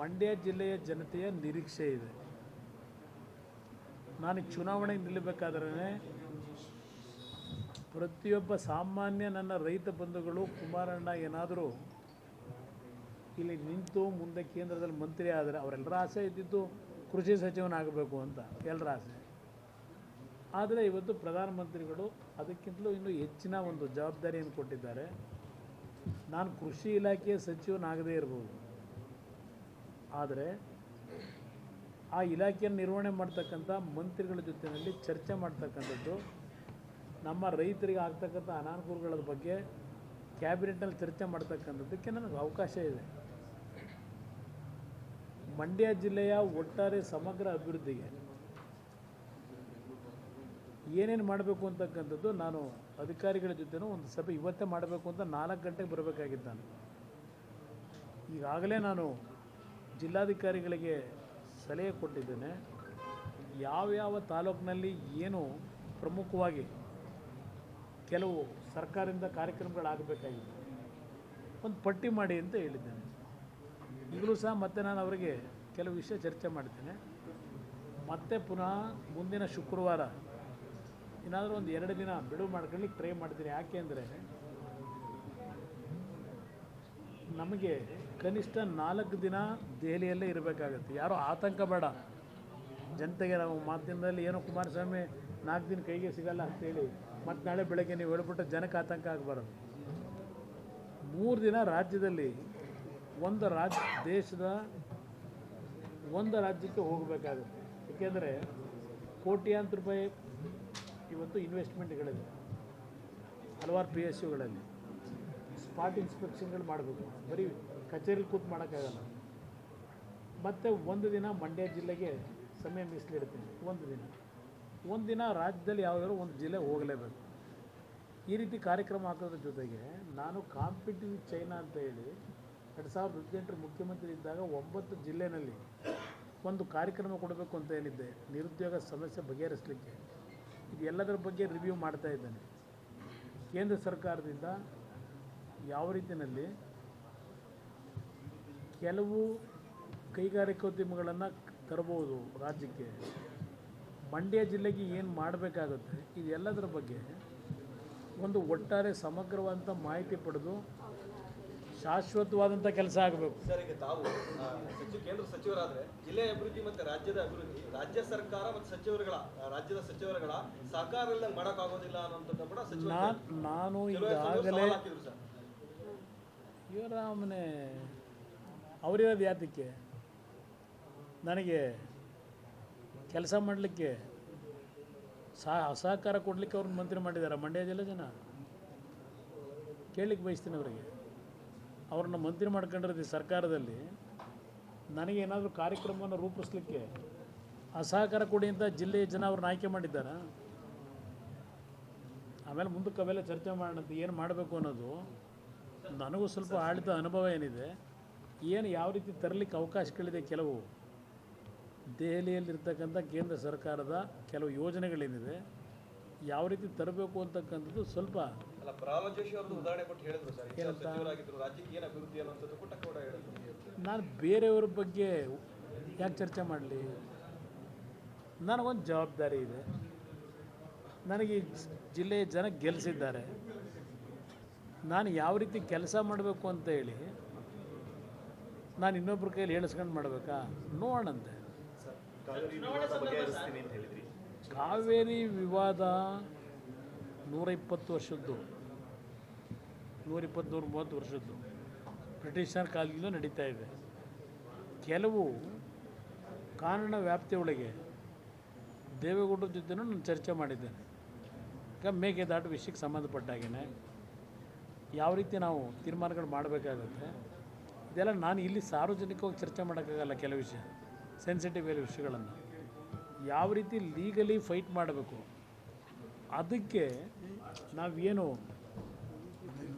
ಮಂಡ್ಯ ಜಿಲ್ಲೆಯ ಜನತೆಯ ನಿರೀಕ್ಷೆ ಇದೆ. ನಾನು ಚುನಾವಣೆ ನಿಲ್ಲಬೇಕಾದ್ರೆ ಪ್ರತಿಯೊಬ್ಬ ಸಾಮಾನ್ಯ ನನ್ನ ರೈತ ಬಂಧುಗಳು, ಕುಮಾರಣ್ಣ ಏನಾದರೂ ಇಲ್ಲಿ ನಿಂತು ಮುಂದೆ ಕೇಂದ್ರದಲ್ಲಿ ಮಂತ್ರಿ ಆದರೆ ಅವರೆಲ್ಲರ ಆಸೆ ಇದ್ದಿದ್ದು ಕೃಷಿ ಸಚಿವನಾಗಬೇಕು ಅಂತ ಎಲ್ಲರ ಆಸೆ. ಆದರೆ ಇವತ್ತು ಪ್ರಧಾನಮಂತ್ರಿಗಳು ಅದಕ್ಕಿಂತಲೂ ಇನ್ನೂ ಹೆಚ್ಚಿನ ಒಂದು ಜವಾಬ್ದಾರಿಯನ್ನು ಕೊಟ್ಟಿದ್ದಾರೆ. ನಾನು ಕೃಷಿ ಇಲಾಖೆಯ ಸಚಿವನಾಗದೇ ಇರ್ಬೋದು. ಆದರೆ ಆ ಇಲಾಖೆಯನ್ನು ನಿರ್ವಹಣೆ ಮಾಡ್ತಕ್ಕಂಥ ಮಂತ್ರಿಗಳ ಜೊತೆಯಲ್ಲಿ ಚರ್ಚೆ ಮಾಡ್ತಕ್ಕಂಥದ್ದು, ನಮ್ಮ ರೈತರಿಗೆ ಆಗ್ತಕ್ಕಂಥ ಅನಾನುಕೂಲಗಳ ಬಗ್ಗೆ ಕ್ಯಾಬಿನೆಟ್ನಲ್ಲಿ ಚರ್ಚೆ ಮಾಡ್ತಕ್ಕಂಥದ್ದಕ್ಕೆ ನನಗೆ ಅವಕಾಶ ಇದೆ. ಮಂಡ್ಯ ಜಿಲ್ಲೆಯ ಒಟ್ಟಾರೆ ಸಮಗ್ರ ಅಭಿವೃದ್ಧಿಗೆ ಏನೇನು ಮಾಡಬೇಕು ಅಂತಕ್ಕಂಥದ್ದು ನಾನು ಅಧಿಕಾರಿಗಳ ಜೊತೆನೂ ಒಂದು ಸಭೆ ಇವತ್ತೇ ಮಾಡಬೇಕು ಅಂತ ನಾಲ್ಕು ಗಂಟೆಗೆ ಬರಬೇಕಾಗಿದ್ದಾನೆ ಈಗಾಗಲೇ ನಾನು ಜಿಲ್ಲಾಧಿಕಾರಿಗಳಿಗೆ ಸಲಹೆ ಕೊಟ್ಟಿದ್ದೇನೆ. ಯಾವ್ಯಾವ ತಾಲೂಕಿನಲ್ಲಿ ಏನು ಪ್ರಮುಖವಾಗಿ ಕೆಲವು ಸರ್ಕಾರದಿಂದ ಕಾರ್ಯಕ್ರಮಗಳಾಗಬೇಕಾಗಿದೆ. ಒಂದು ಪಟ್ಟಿ ಮಾಡಿ ಅಂತ ಹೇಳಿದ್ದೇನೆ. ಈಗಲೂ ಸಹ ಮತ್ತೆ ನಾನು ಅವರಿಗೆ ಕೆಲವು ವಿಷಯ ಚರ್ಚೆ ಮಾಡ್ತೇನೆ. ಮತ್ತೆ ಪುನಃ ಮುಂದಿನ ಶುಕ್ರವಾರ ಏನಾದರೂ ಒಂದು ಎರಡು ದಿನ ಬಿಡುವು ಮಾಡ್ಕೊಳ್ಳಿಕ್ಕೆ ಟ್ರೈ ಮಾಡ್ತೀನಿ. ಯಾಕೆ ಅಂದರೆ ನಮಗೆ ಕನಿಷ್ಠ ನಾಲ್ಕು ದಿನ ದೆಹಲಿಯಲ್ಲೇ ಇರಬೇಕಾಗತ್ತೆ. ಯಾರೋ ಆತಂಕ ಬೇಡ. ಜನತೆಗೆ ನಾವು ಮಾಧ್ಯಮದಲ್ಲಿ ಏನೋ ಕುಮಾರಸ್ವಾಮಿ ನಾಲ್ಕು ದಿನ ಕೈಗೆ ಸಿಗಲ್ಲ ಅಂತೇಳಿ ಮತ್ತು ನಾಳೆ ಬೆಳಗ್ಗೆ ನೀವು ಹೇಳ್ಬಿಟ್ಟು ಜನಕ್ಕೆ ಆತಂಕ ಆಗಬಾರದು. ಮೂರು ದಿನ ರಾಜ್ಯದಲ್ಲಿ ಒಂದು ರಾಜ್ಯ ದೇಶದ ಒಂದು ರಾಜ್ಯಕ್ಕೆ ಹೋಗಬೇಕಾಗುತ್ತೆ. ಏಕೆಂದರೆ ಕೋಟ್ಯಾಂತರ ರೂಪಾಯಿ ಇವತ್ತು ಇನ್ವೆಸ್ಟ್ಮೆಂಟ್ಗಳಿದೆ. ಹಲವಾರು ಪಿ ಎಸ್ ಯುಗಳಲ್ಲಿ ಸ್ಪಾಟ್ ಇನ್ಸ್ಪೆಕ್ಷನ್ಗಳು ಮಾಡಬೇಕು. ಬರೀ ಕಚೇರಿ ಕೂತು ಮಾಡೋಕ್ಕಾಗಲ್ಲ. ಮತ್ತು ಒಂದು ದಿನ ಮಂಡ್ಯ ಜಿಲ್ಲೆಗೆ ಸಮಯ ಮೀಸಲಿಡ್ತೀನಿ. ಒಂದು ದಿನ. ಒಂದು ದಿನ ರಾಜ್ಯದಲ್ಲಿ ಯಾವುದಾದ್ರು ಒಂದು ಜಿಲ್ಲೆ ಹೋಗಲೇಬೇಕು. ಈ ರೀತಿ ಕಾರ್ಯಕ್ರಮ ಹಾಕೋದ್ರ ಜೊತೆಗೆ ನಾನು ಕಾಂಪಿಟಿವ್ ಚೈನಾ ಅಂತ ಹೇಳಿ ಎರಡು ಸಾವಿರದ ಹದಿನೆಂಟರ ಮುಖ್ಯಮಂತ್ರಿ ಇದ್ದಾಗ ಒಂಬತ್ತು ಜಿಲ್ಲೆನಲ್ಲಿ ಒಂದು ಕಾರ್ಯಕ್ರಮ ಕೊಡಬೇಕು ಅಂತ ಹೇಳಿದ್ದೆ. ನಿರುದ್ಯೋಗ ಸಮಸ್ಯೆ ಬಗೆಹರಿಸಲಿಕ್ಕೆ. ಇದು ಎಲ್ಲದರ ಬಗ್ಗೆ ರಿವ್ಯೂ ಮಾಡ್ತಾ ಇದ್ದೇನೆ. ಕೇಂದ್ರ ಸರ್ಕಾರದಿಂದ ಯಾವ ರೀತಿಯಲ್ಲಿ ಕೆಲವು ಕೈಗಾರಿಕೋದ್ಯಮಗಳನ್ನು ತರಬಹುದು ರಾಜ್ಯಕ್ಕೆ. ಮಂಡ್ಯ ಜಿಲ್ಲೆಗೆ ಏನು ಮಾಡಬೇಕಾಗುತ್ತೆ ಇದೆಲ್ಲದರ ಬಗ್ಗೆ ಒಂದು ಒಟ್ಟಾರೆ ಸಮಗ್ರವಾದಂಥ ಮಾಹಿತಿ ಪಡೆದು ಶಾಶ್ವತವಾದಂಥ ಕೆಲಸ ಆಗಬೇಕು. ಸರ್ ಈಗ ತಾವು ಸಚಿವ ಕೇಂದ್ರ ಸಚಿವರಾದರೆ ಜಿಲ್ಲೆಯ ಅಭಿವೃದ್ಧಿ ಮತ್ತು ರಾಜ್ಯದ ಅಭಿವೃದ್ಧಿ ರಾಜ್ಯ ಸರ್ಕಾರ ಮತ್ತು ಸಚಿವರುಗಳ ರಾಜ್ಯದ ಸಚಿವರುಗಳ ಸಹಕಾರ ಇಲ್ಲದೆ ಮಾಡೋಕ್ಕಾಗೋದಿಲ್ಲ ಅನ್ನೋಂಥದ್ದು ಕೂಡ ಸಚಿವ ನಾನು ಈಗಾಗಲೇ ಇವರಾಮನೆ ಅವರಿರೋದು ಯಾತಕ್ಕೆ ನನಗೆ ಕೆಲಸ ಮಾಡಲಿಕ್ಕೆ ಸಹ ಸಹಕಾರ ಕೊಡಲಿಕ್ಕೆ ಅವ್ರನ್ನ ಮಂತ್ರಿ ಮಾಡಿದ್ದಾರೆ. ಮಂಡ್ಯ ಜಿಲ್ಲೆ ಜನ. ಕೇಳಲಿಕ್ಕೆ ಬಯಸ್ತೀನಿ ಅವರಿಗೆ. ಅವ್ರನ್ನ ಮಂತ್ರಿ ಮಾಡ್ಕೊಂಡಿರೋದು ಸರ್ಕಾರದಲ್ಲಿ ನನಗೇನಾದರೂ ಕಾರ್ಯಕ್ರಮವನ್ನು ರೂಪಿಸ್ಲಿಕ್ಕೆ ಅಸಹಕಾರ ಕೊಡಿ ಅಂತ ಜಿಲ್ಲೆಯ ಜನ ಅವ್ರನ್ನ ಆಯ್ಕೆ ಮಾಡಿದ್ದಾರಾ? ಆಮೇಲೆ ಮುಂದಕ್ಕೆ ಅವೆಲ್ಲ ಚರ್ಚೆ ಮಾಡೋಣ ಏನು ಮಾಡಬೇಕು ಅನ್ನೋದು ನನಗೂ ಸ್ವಲ್ಪ ಆಳಿದ ಅನುಭವ ಏನಿದೆ. ಏನು ಯಾವ ರೀತಿ ತರಲಿಕ್ಕೆ ಅವಕಾಶಗಳಿದೆ ಕೆಲವು ದೆಹಲಿಯಲ್ಲಿರ್ತಕ್ಕಂಥ ಕೇಂದ್ರ ಸರ್ಕಾರದ ಕೆಲವು ಯೋಜನೆಗಳೇನಿದೆ ಯಾವ ರೀತಿ ತರಬೇಕು ಅಂತಕ್ಕಂಥದ್ದು ಸ್ವಲ್ಪ ಅಲ್ಲ ಪ್ರಹ್ಲಾದ್ ಜೋಶಿ ಅವ್ರದ್ದು ಉದಾಹರಣೆ ಕೊಟ್ಟು ಹೇಳಿದ್ರು ಸರ್. ಈಗ ಏನಂತ? ರಾಜ್ಯಕ್ಕೆ ಏನು ಅಭಿವೃದ್ಧಿ ಅನ್ನೋಂಥದ್ದು ಕೂಡ ಕೂಡ ಹೇಳಿದ್ರು. ನಾನು ಬೇರೆಯವ್ರ ಬಗ್ಗೆ ಯಾಕೆ ಚರ್ಚೆ ಮಾಡಲಿ? ನನಗೊಂದು ಜವಾಬ್ದಾರಿ ಇದೆ. ನನಗೆ ಈ ಜಿಲ್ಲೆಯ ಜನ ಗೆಲ್ಲಿಸಿದ್ದಾರೆ ನಾನು ಯಾವ ರೀತಿ ಕೆಲಸ ಮಾಡಬೇಕು ಅಂತ ಹೇಳಿ ನಾನು ಇನ್ನೊಬ್ಬರ ಕೈಯಲ್ಲಿ ಹೇಳಿಸ್ಕೊಂಡು ಮಾಡಬೇಕಾ? ನೋಡಂತೆ ಕಾವೇರಿ ವಿವಾದ ನೂರ ಇಪ್ಪತ್ತು ವರ್ಷದ್ದು. ನೂರ ಇಪ್ಪತ್ತು ನೂರ ಮೂವತ್ತು ವರ್ಷದ್ದು. ಬ್ರಿಟಿಷರ ಕಾಲದಿಂದ ನಡೀತಾ ಇದೆ. ಕೆಲವು ಕಾನೂನ ವ್ಯಾಪ್ತಿಯೊಳಗೆ ದೇವೇಗೌಡರ ಜೊತೆನೂ ನಾನು ಚರ್ಚೆ ಮಾಡಿದ್ದೇನೆ. ಈಗ ಮೇಕೆದಾಟು ವಿಷಯಕ್ಕೆ ಸಂಬಂಧಪಟ್ಟಾಗೇನೆ ಯಾವ ರೀತಿ ನಾವು ತೀರ್ಮಾನಗಳು ಮಾಡಬೇಕಾಗತ್ತೆ ಇದೆಲ್ಲ ನಾನು ಇಲ್ಲಿ ಸಾರ್ವಜನಿಕವಾಗಿ ಚರ್ಚೆ ಮಾಡೋಕ್ಕಾಗಲ್ಲ ಕೆಲವು ವಿಷಯ ಸೆನ್ಸಿಟಿವ್ ವಿಷಯಗಳನ್ನು. ಯಾವ ರೀತಿ ಲೀಗಲಿ ಫೈಟ್ ಮಾಡಬೇಕು? ಅದಕ್ಕೆ ನಾವೇನು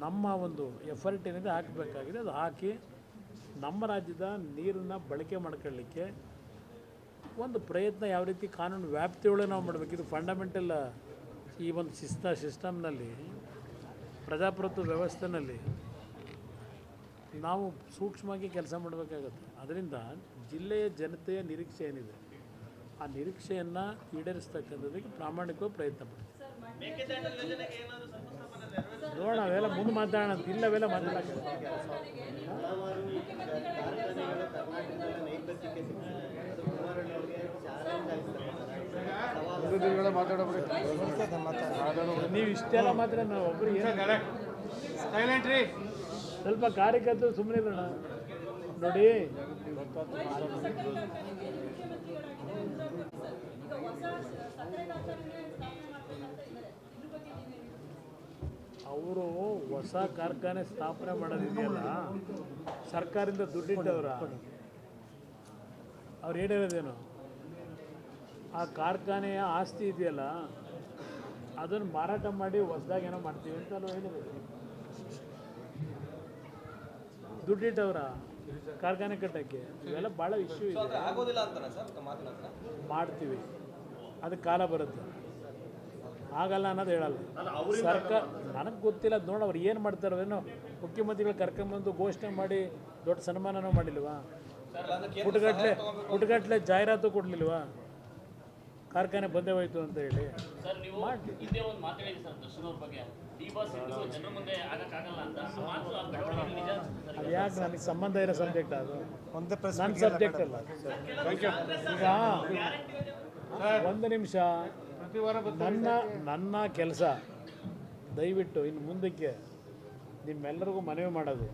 ನಮ್ಮ ಒಂದು ಎಫರ್ಟ್ ಏನಿದೆ ಹಾಕಬೇಕಾಗಿದೆ, ಅದು ಹಾಕಿ ನಮ್ಮ ರಾಜ್ಯದ ನೀರನ್ನು ಬಳಕೆ ಮಾಡ್ಕೊಳ್ಳಿಕ್ಕೆ ಒಂದು ಪ್ರಯತ್ನ ಯಾವ ರೀತಿ ಕಾನೂನು ವ್ಯಾಪ್ತಿಯೊಳಗೆ ನಾವು ಮಾಡಬೇಕು? ಇದು ಫಂಡಮೆಂಟಲ್ ಈ ಒಂದು ಶಿಸ್ತ ಸಿಸ್ಟಮ್ನಲ್ಲಿ ಪ್ರಜಾಪ್ರಭುತ್ವ ವ್ಯವಸ್ಥೆನಲ್ಲಿ ನಾವು ಸೂಕ್ಷ್ಮವಾಗಿ ಕೆಲಸ ಮಾಡಬೇಕಾಗತ್ತೆ. ಅದರಿಂದ ಜಿಲ್ಲೆಯ ಜನತೆಯ ನಿರೀಕ್ಷೆ ಏನಿದೆ? ಆ ನಿರೀಕ್ಷೆಯನ್ನು ಈಡೇರಿಸ್ತಕ್ಕಂಥದ್ದಕ್ಕೆ ಪ್ರಾಮಾಣಿಕವಾಗಿ ಪ್ರಯತ್ನ ಪಡ್ತೀವಿ. ನೋಡೋಣ ಅವೆಲ್ಲ ಮುಂದೆ ಮಾತಾಡೋಣ ಇಲ್ಲವೆಲ್ಲ ಇಲ್ಲ ಅವೆಲ್ಲ ಮಾತಾಡೋಕ್ಕೆ ನೀವು ಇಷ್ಟೆಲ್ಲ ಮಾತ್ರ ನಾವು ಒಬ್ಬರು ಏನು ಸ್ವಲ್ಪ ಕಾರ್ಯಕರ್ತರು ಸುಮ್ಮನೆ ಇರೋಣ. ನೋಡಿ. ಅವರು ಹೊಸ ಕಾರ್ಖಾನೆ ಸ್ಥಾಪನೆ ಮಾಡೋದಿದೆಯಲ್ಲ, ಸರ್ಕಾರದಿಂದ ದುಡ್ಡಿಟ್ಟವ್ರ. ಅವ್ರು ಏನು ಹೇಳೋದೇನು? ಆ ಕಾರ್ಖಾನೆಯ ಆಸ್ತಿ ಇದೆಯಲ್ಲ, ಅದನ್ನು ಮಾರಾಟ ಮಾಡಿ ಹೊಸ್ದಾಗಿ ಏನೋ ಮಾಡ್ತೀವಿ ಅಂತ ನಾವು ಹೇಳಿದ್ರು. ದುಡ್ಡಿಟ್ಟವ್ರ ಕಾರ್ಖಾನೆ ಕಟ್ಟಕ್ಕೆ ಇವೆಲ್ಲ ಭಾಳ ಇಶ್ಯೂ ಇದೆ. ಆಗೋದಿಲ್ಲ ಅಂತಾನೆ ಸರ್ ತಮ್ಮ ಮಾತಿನ ಹತ್ರ? ಮಾಡ್ತೀವಿ. ಅದು ಕಾಲ ಬರುತ್ತೆ. ಆಗಲ್ಲ ಅನ್ನೋದು ಹೇಳಲ್ಲ. ಸರ್ಕಾರ ನನಗೆ ಗೊತ್ತಿಲ್ಲ ಅದು ನೋಡಿ ಅವ್ರು ಏನು ಮಾಡ್ತಾರೋ ಏನೋ. ಮುಖ್ಯಮಂತ್ರಿಗಳು ಕರ್ಕೊಂಬಂದು ಘೋಷಣೆ ಮಾಡಿ ದೊಡ್ಡ ಸನ್ಮಾನನೂ ಮಾಡಿಲ್ವಾ? ಪುಟಗಟ್ಲೆ ಪುಟಗಟ್ಲೆ ಜಾಹೀರಾತು ಕೊಡಲಿಲ್ವಾ? ಕಾರ್ಖಾನೆ ಬಂದೇ ಹೋಯ್ತು ಅಂತ ಹೇಳಿ. ಸರ್ ನೀವು ಹಿಂದೆ ಒಂದು ಮಾತಾಡಿದ್ರಿ ಸರ್ ದರ್ಶನ್ ಅವ್ರ ಬಗ್ಗೆ. ಡಿ ಬಾಸ್ ಇಟ್ಟು ಜನರ ಮುಂದೆ ಆಗಕ್ಕಾಗಲ್ಲ ಅಂತ. ಆ ಮಾತು ಆ ಬೆಳವಣಿಗೆ ನಿಜ ಸರ್ ಅದು ಯಾಕೆ ನನಗೆ ಸಂಬಂಧ ಇರೋ ಸಬ್ಜೆಕ್ಟ್ ಅದು. ಒಂದೇ ನನ್ನ ಸಬ್ಜೆಕ್ಟ್ ಅಲ್ಲ. ಈಗ ಒಂದು ನಿಮಿಷ. ನನ್ನ ನನ್ನ ಕೆಲಸ ದಯವಿಟ್ಟು ಇನ್ನು ಮುಂದಕ್ಕೆ ನಿಮ್ಮೆಲ್ಲರಿಗೂ ಮನವಿ ಮಾಡೋದು.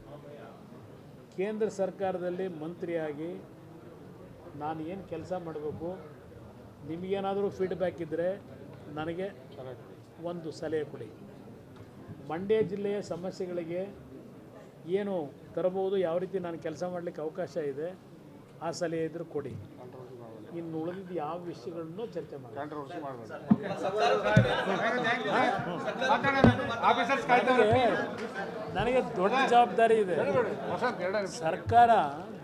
ಕೇಂದ್ರ ಸರ್ಕಾರದಲ್ಲಿ ಮಂತ್ರಿಯಾಗಿ ನಾನು ಏನು ಕೆಲಸ ಮಾಡಬೇಕು? ನಿಮಗೇನಾದರೂ ಫೀಡ್ಬ್ಯಾಕ್ ಇದ್ದರೆ ನನಗೆ ಒಂದು ಸಲಹೆ ಕೊಡಿ. ಮಂಡ್ಯ ಜಿಲ್ಲೆಯ ಸಮಸ್ಯೆಗಳಿಗೆ ಏನು ತರಬಹುದು, ಯಾವ ರೀತಿ ನಾನು ಕೆಲಸ ಮಾಡಲಿಕ್ಕೆ ಅವಕಾಶ ಇದೆ, ಆ ಸಲಹೆ ಇದ್ದರೂ ಕೊಡಿ. ಇನ್ನು ಉಳಿದಿದ್ದು ಯಾವ ವಿಷಯಗಳನ್ನು ಚರ್ಚೆ ಮಾಡಿ ನನಗೆ ದೊಡ್ಡ ಜವಾಬ್ದಾರಿ ಇದೆ. ಸರ್ಕಾರ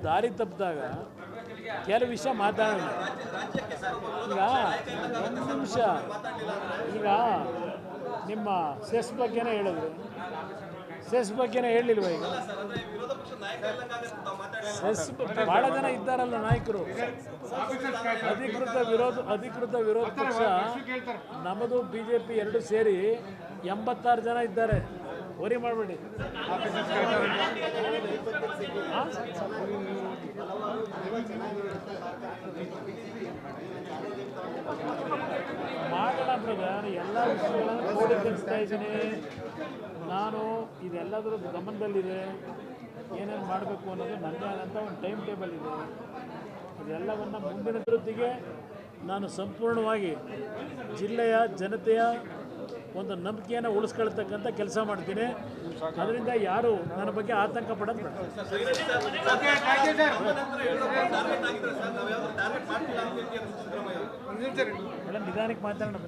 ದಾರಿ ತಪ್ಪಿದಾಗ ಕೆಲವು ವಿಷಯ ಮಾತಾಡೋಣ. ಈಗ ಒಂದು ನಿಮಿಷ. ಈಗ ನಿಮ್ಮ ಸೆಸ್ ಬಗ್ಗೆನೇ ಹೇಳಿದ್ರು. ಸೆಸ್ ಬಗ್ಗೆನೇ ಹೇಳಿಲ್ವ ಈಗ? ಸೆಸ್ ಭಾಳ ಜನ ಇದ್ದಾರಲ್ಲ ನಾಯಕರು. ಅಧಿಕೃತ ವಿರೋಧ ಅಧಿಕೃತ ವಿರೋಧ ಪಕ್ಷ. ನಮ್ಮದು ಬಿ ಜೆ ಪಿ ಎರಡು ಸೇರಿ ಎಂಬತ್ತಾರು ಜನ ಇದ್ದಾರೆ. ವರಿ ಮಾಡಬೇಡಿ. ಎಲ್ಲ ವಿಷಯಗಳನ್ನು ನಾನು ಇದೆಲ್ಲದರ ಗಮನದಲ್ಲಿದೆ. ಏನೇನು ಮಾಡಬೇಕು ಅನ್ನೋದು ನನ್ನದೇ ಆದಂಥ ಒಂದು ಟೈಮ್ ಟೇಬಲ್ ಇದೆ. ಇದೆಲ್ಲವನ್ನು ಮುಂದಿನ ಅಭಿವೃದ್ಧಿಗೆ ನಾನು ಸಂಪೂರ್ಣವಾಗಿ ಜಿಲ್ಲೆಯ, ಜನತೆಯ ಒಂದು ನಂಬಿಕೆಯನ್ನು ಉಳಿಸ್ಕೊಳ್ತಕ್ಕಂಥ ಕೆಲಸ ಮಾಡ್ತೀನಿ ಅದರಿಂದ ಯಾರು ನನ್ನ ಬಗ್ಗೆ ಆತಂಕ ಪಡೋದು ನಿಧಾನಕ್ಕೆ ಮಾತಾಡೋಣ